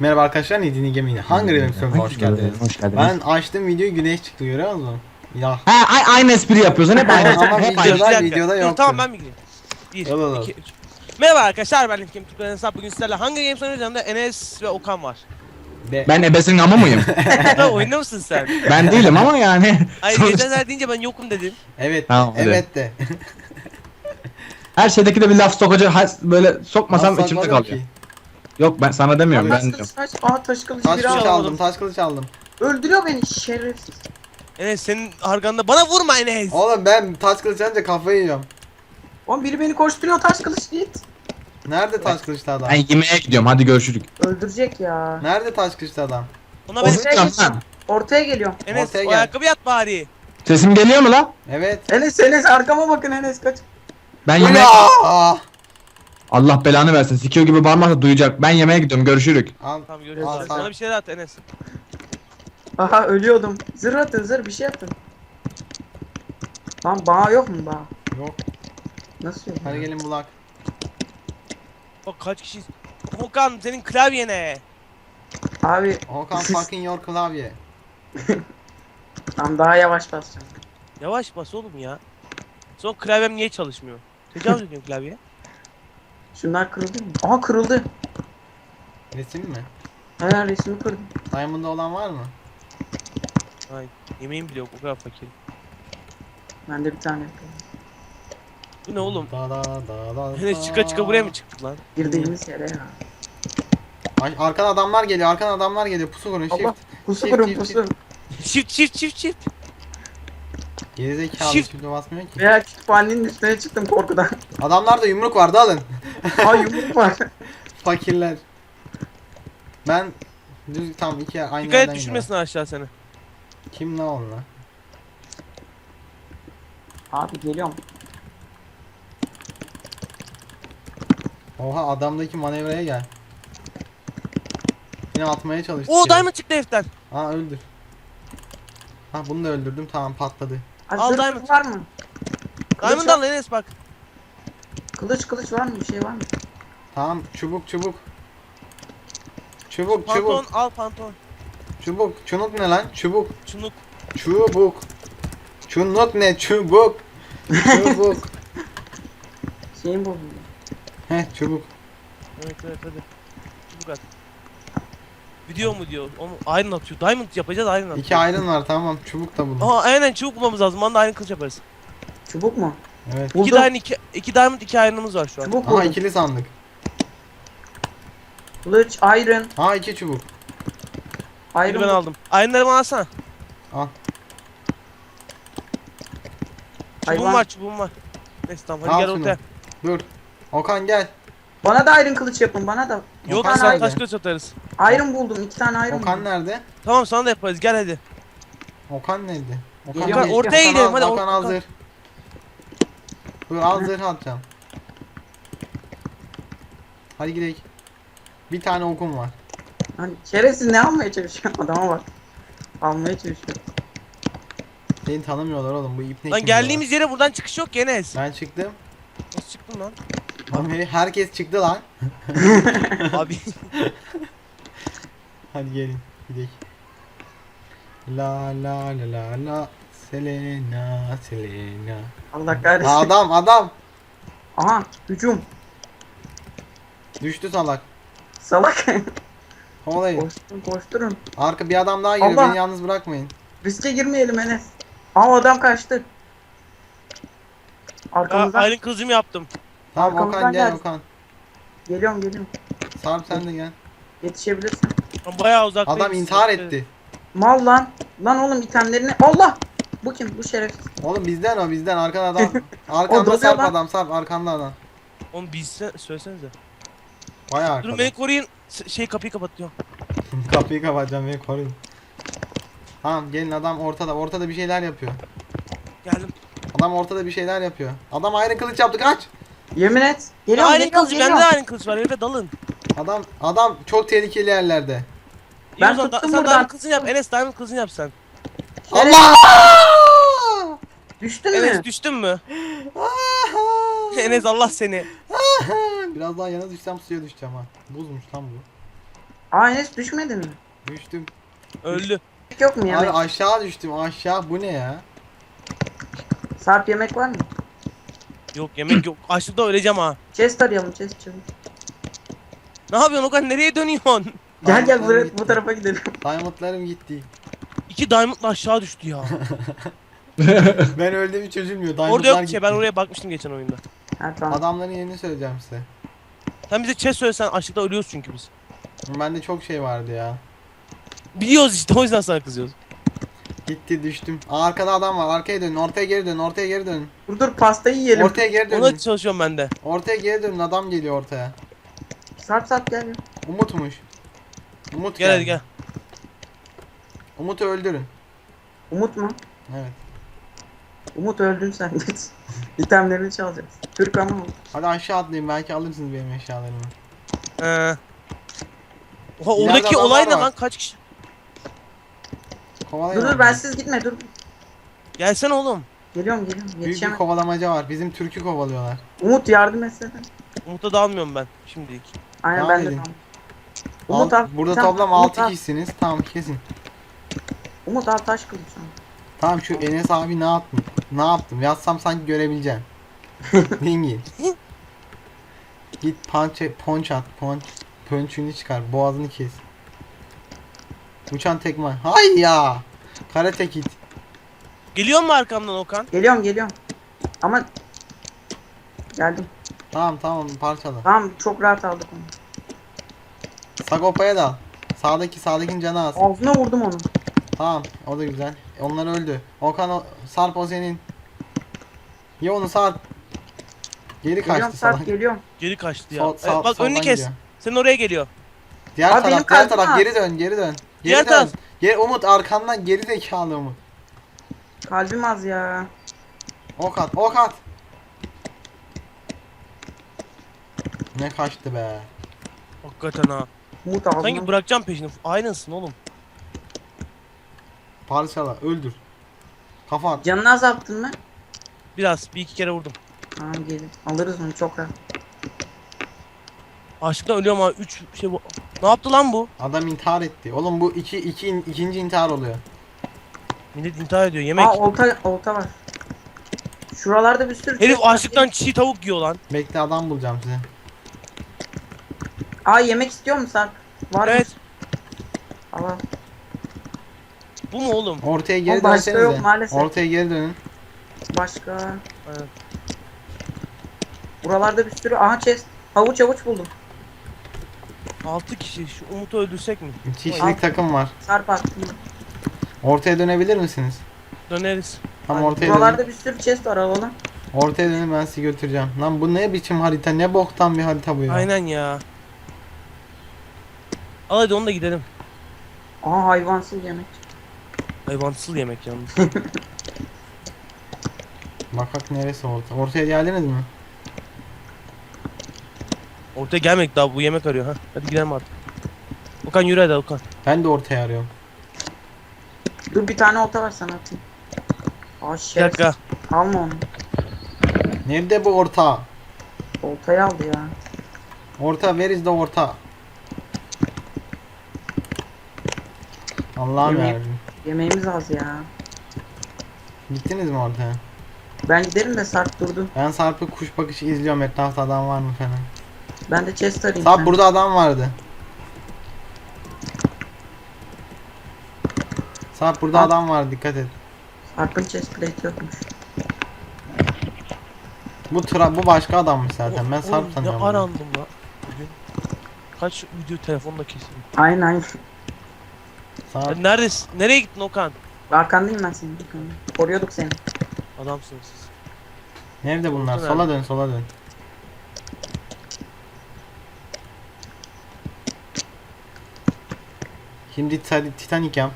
Merhaba arkadaşlar Nidini Hunger Games Server'a hoş geldiniz. Hoş geldiniz. Ben açtım videoyu güneş çıktı görüyor musun? Ya Ha, a- aynı espri yapıyorsun hep aynı. Ama hep videoda- aynı. Videoda yoktu. Tamam ben mi gireyim? Bir, iki, üç. Merhaba arkadaşlar ben Lifkim Türkmen Hesap bugün sizlerle Hunger Games oynuyoruz yanımda Enes ve Okan var. be. Ben ebesinin ama mıyım? Oyunda mısın sen? ben değilim ama yani. Ay geçenler deyince ben yokum dedim. Evet. Tamam, evet de. Her şeydeki de bir laf sokacı ha- böyle sokmasam içimde kalıyor. ki? Yok ben sana demiyorum ben diyorum. kılıç taş. Aa taş kılıç Taş biri kılıç aldı. aldım, taş kılıç aldım. Öldürüyor beni şerefsiz. Enes senin arganda bana vurma Enes. Oğlum ben taş kılıç alınca kafayı yiyorum. Oğlum biri beni koşturuyor taş kılıç git. Nerede taş kılıçlı adam? Ben yemeğe gidiyorum hadi görüşürük. Öldürecek ya. Nerede taş kılıçlı adam? Ona benim Ortaya geç. lan. Ortaya geliyor. Enes Ortaya o gel. ayakkabı at bari. Sesim geliyor mu lan? Evet. Enes Enes arkama bakın Enes kaç. Ben yemeğe... Aa! Allah belanı versin. Sikiyor gibi bağırmazsa duyacak. Ben yemeğe gidiyorum görüşürük. Tamam Al. Al, görüşürüz. Sana bir şeyler at Enes. Aha ölüyordum. Zırh atın zırh bir şey yapın. Lan bağ yok mu bağ? Yok. Nasıl yok? Hadi gelin bulak. Bak kaç kişiyiz. Okan senin klavyene. Abi Okan fucking your klavye. tam daha yavaş basacağım. Yavaş bas oğlum ya. Son klavyem niye çalışmıyor? Tecavüz ediyorum klavyeye. Şunlar kırıldı mı? Aha kırıldı. Resim mi? Hemen resmi kırdım. Diamond'da olan var mı? Ay yemeğim bile yok o kadar fakir. Ben de bir tane yapıyorum. Bu ne oğlum? Da da da da. Enes çıka çıka buraya mı çıktık lan? Girdiğimiz yere ya. Ay, arkadan adamlar geliyor, arkadan adamlar geliyor. Pusu kurun, Allah shift. pusu Çift, çift, pusu. Çift çift çift çift. Gerizekalı Shift. şimdi basmıyor ki. Veya kütüphanenin üstüne çıktım korkudan. Adamlarda yumruk vardı alın. Yumruk var. Fakirler. Ben düz tam iki aynı Dikkat et yerden düşürmesin aşağı seni. gidiyorum. Kim ne oldu lan? Abi geliyorum. Oha adamdaki manevraya gel. Yine atmaya çalıştı. Oo ya. diamond çıktı heriften. Aa öldür. Ha bunu da öldürdüm tamam patladı. Abi Al zırh diamond. var mı? Diamond al Enes bak. Kılıç kılıç var mı? Bir şey var mı? Tamam çubuk çubuk. Çubuk Pantolon çubuk al pantolon. çubuk. Çunuk ne lan? Çubuk. Çunuk. Çubuk. Çunuk ne? Çubuk. Çubuk. Şeyim bozuldu. Heh çubuk. Evet evet hadi. Çubuk at. Video mu diyor? Onu iron atıyor. Diamond yapacağız iron atıyor. İki iron var tamam. Çubuk da buldum. Aha aynen çubuk bulmamız lazım. Bana da iron kılıç yaparız. Çubuk mu? Evet. İki Buldum. diamond, iki, iki diamond, iki iron'ımız var şu an. Çubuk buldum. ikili sandık. Kılıç, iron, Aha iki çubuk. Biri iron. ben aldım. Iron'ları bana alsana. Al. Çubuğum Hayvan. var, çubuğum var. Neyse tamam hadi Al gel şunu. ortaya. Dur. Okan gel. Bana da iron kılıç yapın bana da. Yok Okan sen nerede? taş kılıç atarız. Iron buldum. iki tane iron Okan buldum. nerede? Tamam sana da yaparız gel hadi. Okan nerede? Okan, Geliyorum, gel. ortaya Okan gidelim, al, hadi, Okan al Okan. zırh. Dur al zırh atacağım. Hadi gidelim. Bir tane okum var. Hani şerefsiz ne almaya çalışıyor? Adama bak. Almaya çalışıyor. Seni tanımıyorlar oğlum bu ip ne Lan kim geldiğimiz yere buradan çıkış yok ki Enes. Ben çıktım. Nasıl çıktın lan? Lan beni- herkes çıktı lan. Abi. Hadi gelin gidelim. La la la la la Selena Selena. Allah kahretsin. Adam adam Aha hücum. düştü salak. Salak. Kovalayın. koşturun koşturun. Arka bir adam daha geliyor Allah. beni yalnız bırakmayın. Riske girmeyelim Enes. Aa adam kaçtı. Arkamızdan Aa, iron kılıcımı yaptım. Tamam Arkamızdan Okan gel gel. Okan. geliyorum geliyorum. Sarp sen de gel. Yetişebilirsin. Bayağı uzaktayım. Adam intihar etti. Mal lan. Lan oğlum itemlerini. Allah. Bu kim? Bu şerefsiz. Oğlum bizden o bizden arkan adam. Arkanda Sarp lan. adam Sarp arkanda adam. Oğlum bilse söylesenize. Bayağı arkada. Durun beni koruyun. S- Şey kapıyı kapatıyorum. Kapıyı kapatacağım beni koruyun. Tamam gelin adam ortada ortada bir şeyler yapıyor. Geldim. Adam ortada bir şeyler yapıyor. Adam ayrı kılıç yaptı kaç. Yemin et. Geliyorum Iron geliyorum kılıcı bende geliyorum. de kılıç var. Herife dalın. Adam adam çok tehlikeli yerlerde. Ben tuttum sen buradan. diamond kılıcını yap. Enes diamond kılıcını yap sen. Allah! Düştün Enes mü? düştün mü? Enes Allah seni. Biraz daha yana düşsem suya düşeceğim ha. Buzmuş tam bu. Aa Enes düşmedin mi? Düştüm. Öldü. Yok mu yemek? Abi aşağı düştüm aşağı bu ne ya? Sarp yemek var mı? Yok yemek yok. Açlıkta öleceğim ha. Chest arayalım chest çabuk. Ne yapıyorsun Okan nereye dönüyorsun? Gel gel gitti. bu tarafa gidelim. Diamondlarım gitti. İki diamondla aşağı düştü ya. Ben öldüm hiç çözülmüyor. Diamondlar Orada yok gitti. şey ben oraya bakmıştım geçen oyunda. Ha tamam. Adamların yerini söyleyeceğim size. Sen bize chest söylesen açlıkta ölüyoruz çünkü biz. Bende çok şey vardı ya. Biliyoruz işte o yüzden sana kızıyoruz. Gitti düştüm. Aa, arkada adam var. Arkaya dönün. Ortaya geri dönün. Ortaya geri dönün. Dur dur pastayı yiyelim. Ortaya geri dönün. Ona çalışıyorum ben de. Ortaya geri dönün. Adam geliyor ortaya. Sarp sarp gel. Umutmuş. Umut Gel hadi gel. Umut'u öldürün. Umut mu? Evet. Umut öldün sen git. İtemlerini çalacağız. Türk ama o. Hadi aşağı atlayın. Belki alırsınız benim eşyalarımı. Ee. Oha İleride oradaki adamlar olay ne var. lan kaç kişi? Kovalayın. Dur dur onu. bensiz gitme dur. Gelsene oğlum. Geliyorum geliyorum. Büyük bir Yetişemem. kovalamaca var. Bizim türkü kovalıyorlar. Umut yardım etsene. Umut'a dalmıyorum ben şimdilik. Aynen Devam ben de edin. tamam. Al. burada toplam Umut 6 al. kişisiniz. Tamam kesin. Umut al taş sana. Tamam şu Enes abi ne yaptım? Ne yaptım? Yazsam sanki görebileceğim. Dingi. Git punch, punch at. Punch. Punch'ünü çıkar. Boğazını kes. Uçan tekme. Hay ya. Karate kid. Geliyor mu arkamdan Okan? Geliyorum geliyorum. Ama geldim. Tamam tamam parçala. Tamam çok rahat aldık onu. Sagopa'ya dal. Sağdaki sağdakinin canı az. Ağzına vurdum onu. Tamam o da güzel. Onlar öldü. Okan o, Sarp o senin. Ye onu Sarp. Geri Geliyorum kaçtı Sarp salak. geliyorum. Geri kaçtı ya. Sol- Evet, sağ- bak soldan önünü kes. gidiyor. Senin oraya geliyor. Diğer Abi benim taraf, diğer kalbim taraf geri dön, geri dön. Geri Diğer dön. taraf. Geri, Umut arkandan geri zekalı Umut. Kalbim az ya. Ok at, ok at. Ne kaçtı be. Hakikaten ha. Umut ağzına. Sanki bırakacağım peşini. Aynısın oğlum. Parçala, öldür. Kafa at. Canını azalttın mı? Biraz bir iki kere vurdum. Tamam gelin. Alırız onu çok rahat. Açlıktan ölüyorum ha. Üç şey bu. Ne yaptı lan bu? Adam intihar etti. Oğlum bu iki, iki, ikinci intihar oluyor. Millet intihar ediyor. Yemek. Aa olta, olta var. Şuralarda bir sürü Herif açlıktan çiğ tavuk yiyor lan. Bekle adam bulacağım size. Aa yemek istiyor musun Sarp? Var mı? Evet. Al al. Bu mu oğlum? Ortaya geri Oğlum başka dönsenize. yok maalesef. Ortaya geri dönün. Başka. Aynen. Buralarda bir sürü. Aha chest. Havuç havuç buldum. Altı kişi. Şu Umut'u öldürsek mi? İki kişilik takım var. Sarp attım. Ortaya dönebilir misiniz? Döneriz. Tam Aynen. ortaya dönün. Buralarda bir sürü chest var alalım. Ortaya dönün ben sizi götüreceğim. Lan bu ne biçim harita? Ne boktan bir harita bu ya. Aynen ya. Al hadi onu da gidelim. Aha hayvansız yemek. Hayvansız yemek yalnız. Bakak neresi orta? Ortaya geldiniz mi? Ortaya gelmek daha bu yemek arıyor ha. Hadi gidelim artık. Okan yürü hadi Okan. Ben de ortaya arıyorum. Dur bir tane olta var sana atayım. Aa Bir şerefsiz. dakika. Alma onu. Nerede bu orta? Oltayı aldı ya. Orta where is the orta? Allah'ım yarabbim. Yemeğimiz az ya. Gittiniz mi ortaya? Ben giderim de Sarp durdu. Ben Sarp'ı kuş bakışı izliyorum etrafta adam var mı falan. Ben de chest arayayım. Sarp sen. burada adam vardı. Sarp burada Al. adam var dikkat et. Sarp'ın chest plate yokmuş. Bu tra bu başka adammış zaten. Ben Sarp sanıyorum. Ne bunu. arandım la. Bugün. Kaç video telefonla kesildi. Aynen Ya neredesin? Nereye gittin Okan? Arkandayım ben senin. arkandayım. Koruyorduk seni. Adamsınız siz. nerede bunlar? Orta Sola dön sola dön. Şimdi Tita- Titanic yap.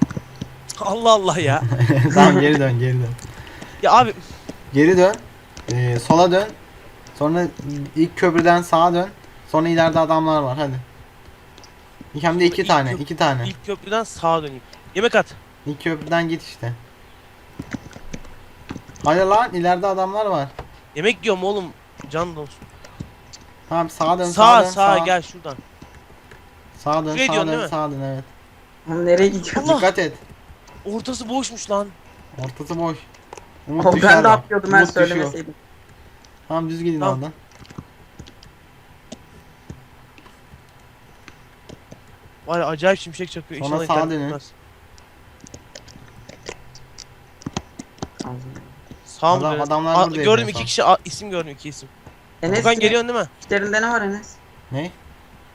Allah Allah ya. tamam geri dön geri dön. ya abi Geri dön. Ee, sola dön. Sonra ilk köprüden sağa dön. Sonra ileride adamlar var hadi. Hem de iki İlk tane, köp- iki tane. ilk köprüden sağa döneyim. Yemek at. İlk köprüden git işte. Hadi lan ileride adamlar var. Yemek diyorum oğlum. Can olsun. Tamam sağa dön, Sağa sağa sağa, dön. gel şuradan. Sağa dön, Şuraya sağa diyorsun dön, mi? sağa dön evet. Nereye gidiyorsun? Allah! Dikkat et. Ortası boşmuş lan. Ortası boş. Umut Oğlum düşer ben de bak. atlıyordum ben Umut düşüyor. söylemeseydim. Tamam düz gidin Tamam. oradan. Var ya acayip şimşek çakıyor. Sonra İnşallah sağa internet dönün. Sağ mı Adam- adamlar Aa, Gördüm en iki son. kişi isim gördüm iki isim. Enes Okan geliyorsun değil mi? üstlerinde ne var Enes? Ne?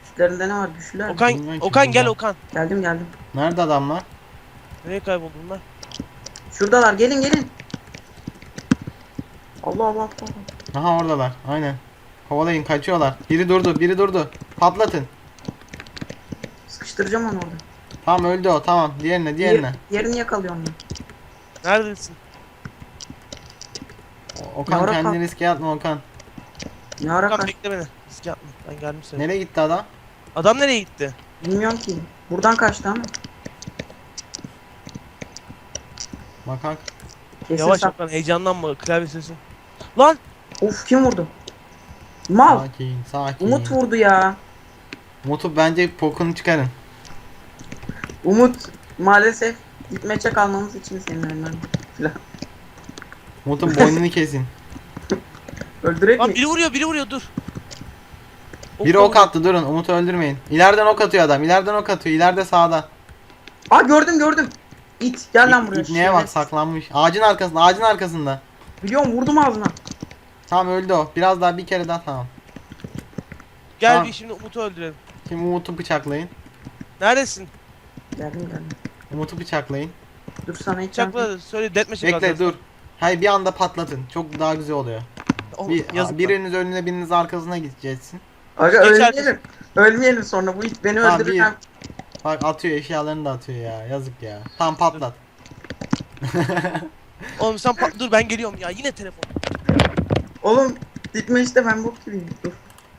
Üstlerinde ne var güçlüler mi? Okan Bilmiyorum ki Okan gel burada. Okan. Geldim geldim. Nerede adamlar? Nereye kayboldu bunlar? Şuradalar gelin gelin. Allah Allah Allah. Aha oradalar. Aynen. Kovalayın kaçıyorlar. Biri durdu, biri durdu. Patlatın. Sıkıştıracağım onu orada. Tamam öldü o. Tamam. Diğerine, diğerine. Diğer, diğerini yakalıyorum ben. Neredesin? O- Okan Yavrum, kendini kal- riske atma Okan. Ne ara Okan kaç? bekle beni. Risk yapma. Ben geldim sana. Nereye gitti adam? Adam nereye gitti? Bilmiyorum ki. Buradan kaçtı ama. Bakak. Kesin Yavaş sak- Okan heyecanlanma klavye sesi. Lan! Of kim vurdu? Mal. Sakin, sakin. Umut vurdu ya. Umut'u bence pokunu çıkarın. Umut maalesef gitmeçe kalmamız için senin önünden. Filan. Umut'un boynunu kesin. Öldürek Lan mi? biri vuruyor biri vuruyor dur. Biri ok attı durun. Umut'u öldürmeyin. İleriden ok atıyor adam. İleriden ok atıyor. İleride sağda. Aa gördüm gördüm. İt gel lan buraya. İpneye bak şerefsiz. saklanmış. Ağacın arkasında. Ağacın arkasında. Biliyorum vurdum ağzına. Tamam öldü o. Biraz daha bir kere daha tamam. Gel Tamam. bir şimdi Umut'u öldürelim. Şimdi Umut'u bıçaklayın. Neredesin? Geldim geldim. Umut'u bıçaklayın. Dur sana hiç Çakla söyle deathmatch'e Bekle dur. Hayır bir anda patlatın. Çok daha güzel oluyor. Oh, Bir, yazık lan. biriniz önüne biriniz arkasına gideceksin. Aga Geç ölmeyelim. Ölmeyelim sonra bu it beni Tamam, öldürürken. Bak atıyor eşyalarını da atıyor ya. Yazık ya. Tam patlat. Oğlum sen pa- dur ben geliyorum ya yine telefon. Oğlum gitme işte ben bok gibiyim. Dur.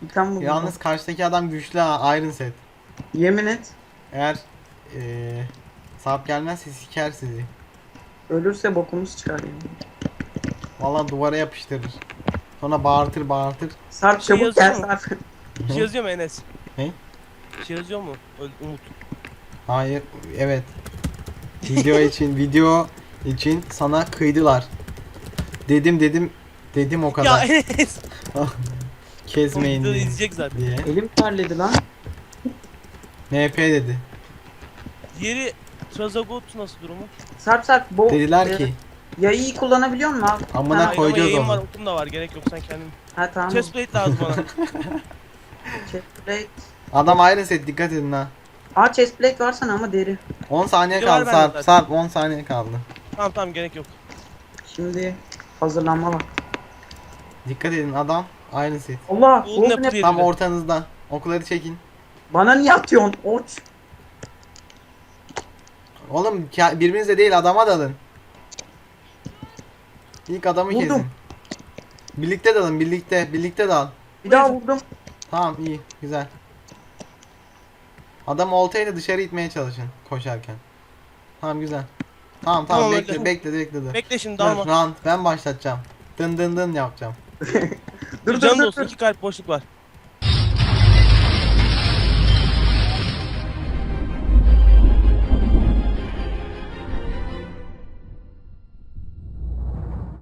İtem buldum. Yalnız karşıdaki adam güçlü ha. Iron set. Yemin et. Eğer eee Sarp gelmezse siker sizi. Ölürse bokumuz çıkar yani. Valla duvara yapıştırır. Sonra bağırtır bağırtır. Sarp Şey çabuk gel yazıyor mu? Sarp. Bir şey yazıyor mu Enes? Ne? Bir şey yazıyor mu? Öl- Umut. Hayır, evet. Video için, video için sana kıydılar. Dedim dedim dedim o Ya kadar. Enes. Oğlum Kesmeyin videoda diye. izleyecek zaten. diye. Elim terledi lan. NP dedi. Diğeri Trazagot nasıl durumu? Sarp Sarp bu Dediler e, ki yayıyı kullanabiliyor musun abi? Amına Ha, koyacağız yayın onu. var okum da var gerek yok sen kendin. Ha tamam. Chestplate lazım bana. Chestplate. adam Iron set dikkat edin ha. Aa chestplate var sana ama deri. 10 saniye var kaldı bende Sarp. zaten. Sarp 10 saniye kaldı. tamam tamam gerek yok. Şimdi hazırlanma bak. Dikkat edin adam Iron set. Allah ne? yedi. Tam ortanızda. Okları çekin. Bana niye atıyorsun? Oç. Oğlum birbirinize değil adama dalın. İlk adamı Vurdum. kesin. Birlikte dalın birlikte. Birlikte dal. Bir daha vurdum. Tamam iyi güzel. Adam oltayla dışarı itmeye çalışın koşarken. Tamam güzel. Tamam tamam, Tamam, bekle, öyle. bekle bekle dur. Bekle şimdi Dur, dalma. round ben başlatacağım. Dın dın dın yapacağım. Dur dur Canım dur. dostum dur. iki kalp boşluk var.